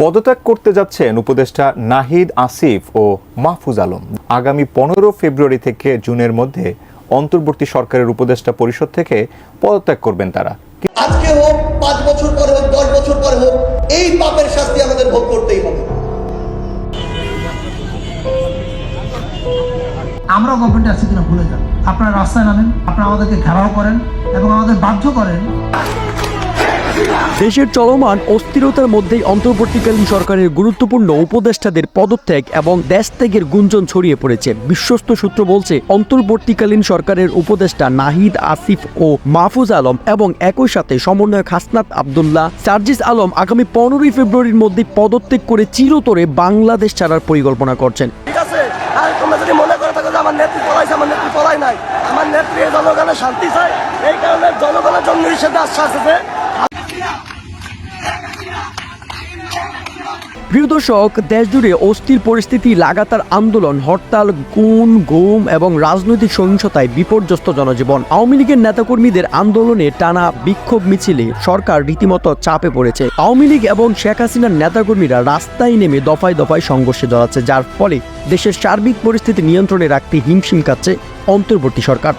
পদত্যাগ করতে যাচ্ছেন উপদেষ্টা নাহিদ আসিফ ও মাহফুজ আলম। আগামী পনেরো ফেব্রুয়ারি থেকে জুনের মধ্যে অন্তর্বর্তী সরকারের উপদেষ্টা পরিষদ থেকে পদত্যাগ করবেন তারা। আজকে হোক পাঁচ বছর পরে হোক দশ বছর পরে হোক এই পাপের শাস্তি আমাদের ভোগ করতেই হবে। আমরা গভর্নমেন্টে আছি কিনা ভুলে যান। আপনারা রাস্তায় নামেন আপনারা আমাদেরকে ঘেরাও করেন এবং আমাদের বাধ্য করেন। দেশের চলমান অস্থিরতার মধ্যেই অন্তর্বর্তীকালীন সরকারের গুরুত্বপূর্ণ উপদেষ্টাদের পদত্যাগ এবং দেশ ত্যাগের গুঞ্জন ছড়িয়ে পড়েছে। বিশ্বস্ত সূত্র বলছে, অন্তর্বর্তীকালীন সরকারের উপদেষ্টা নাহিদ আসিফ ও মাহফুজ আলম এবং একই সাথে সমন্বয়ক হাসনাত আবদুল্লাহ, সার্জিস আলম আগামী পনেরোই ফেব্রুয়ারির মধ্যে পদত্যাগ করে চিরতরে বাংলাদেশ ছাড়ার পরিকল্পনা করছেন। আমার নেত্রী পলাইছে, আমার নেত্রী পলাই নাই। আমার নেত্রী জনগণের শান্তি চায়, এই কারণে জনগণের জন্য আশ্বাস আছে প্রিয় দর্শক, দেশজুড়ে অস্থির পরিস্থিতি, লাগাতার আন্দোলন, হরতাল গুণ গুম এবং রাজনৈতিক সহিংসতায় বিপর্যস্ত জনজীবন। আওয়ামী লীগের নেতাকর্মীদের আন্দোলনে টানা বিক্ষোভ মিছিলে সরকার রীতিমতো চাপে পড়েছে। আওয়ামী লীগ এবং শেখ হাসিনার নেতাকর্মীরা রাস্তায় নেমে দফায় দফায় সংঘর্ষে জড়াচ্ছে, যার ফলে দেশের সার্বিক পরিস্থিতি নিয়ন্ত্রণে রাখতে হিমশিম খাচ্ছে অন্তর্বর্তী সরকার।